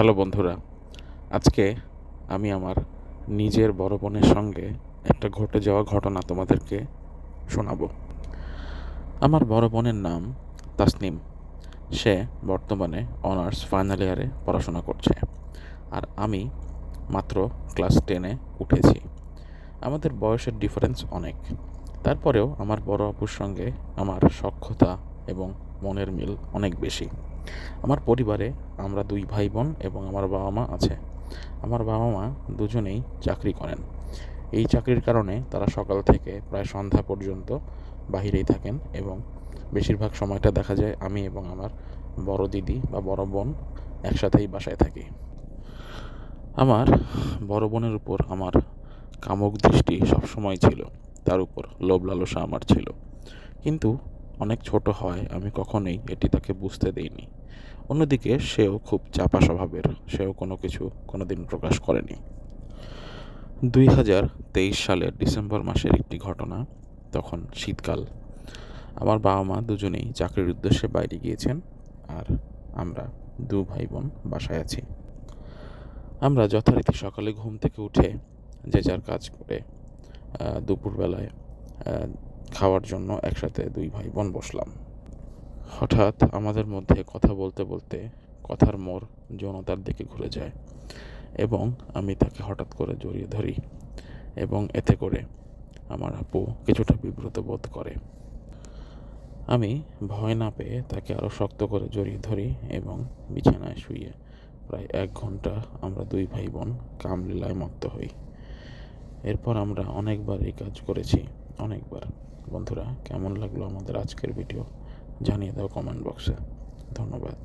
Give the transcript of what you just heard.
Hello বন্ধুরা, আজকে আমি আমার নিজের বড় বোনের সঙ্গে একটা ঘটে যাওয়া ঘটনা তোমাদেরকে শোনাবো। আমার বড় বোনের নাম তাসনিম। সে বর্তমানে অনার্স ফাইনাল ইয়ারে পড়াশোনা করছে আর আমি মাত্র ক্লাস টেনে উঠেছি। আমাদের বয়সের ডিফারেন্স অনেক। তারপরেও আমার বড় আপুর সঙ্গে আমার সক্ষতা এবং মনের মিল অনেক বেশি। আমার পরিবারে আমরা দুই ভাই বোন এবং আমার বাবা মা আছে। আমার বাবা মা দুজনেই চাকরি করেন। এই চাকরির কারণে তারা সকাল থেকে প্রায় সন্ধ্যা পর্যন্ত বাহিরেই থাকেন এবং বেশিরভাগ সময়টা দেখা যায় আমি এবং আমার বড় দিদি বা বড় বোন একসাথেই বাসায় থাকি। আমার বড় বোনের উপর আমার কামক দৃষ্টি সবসময় ছিল। তার উপর লোভ লালসা আমার ছিল। কিন্তু অনেক ছোট হয়, আমি কখনোই এটি তাকে বুঝতে দেইনি। অন্যদিকে সেও খুব চাপা স্বভাবের, সেও কোনো কিছু কোনো দিন প্রকাশ করেনি। দুই হাজার তেইশ সালের ডিসেম্বর মাসের একটি ঘটনা, তখন শীতকাল। আমার বাবা মা দুজনেই চাকরির উদ্দেশ্যে বাইরে গিয়েছেন, আর আমরা দু ভাই বোন বাসায় আছি। আমরা যথারীতি সকালে ঘুম থেকে উঠে যে যার কাজ করে দুপুরবেলায় খাওয়ার জন্য একসাথে দুই ভাই বোন বসলাম। হঠাৎ আমাদের মধ্যে কথা বলতে বলতে কথার মোড় যৌনতার দিকে ঘুরে যায় এবং আমি তাকে হঠাৎ করে জড়িয়ে ধরি এবং এতে করে আমার আপু কিছুটা বিব্রত বোধ করে। আমি ভয় না পেয়ে তাকে আরও শক্ত করে জড়িয়ে ধরি এবং বিছানায় শুয়ে প্রায় এক ঘণ্টা আমরা দুই ভাই বোন কামলীলায় মত্ত হই। এরপর আমরা অনেকবার এই কাজ করেছি। অনেকবার। বন্ধুরা কেমন লাগল আমাদের আজকের ভিডিও জানিয়ে দাও কমেন্ট বক্সে ধন্যবাদ।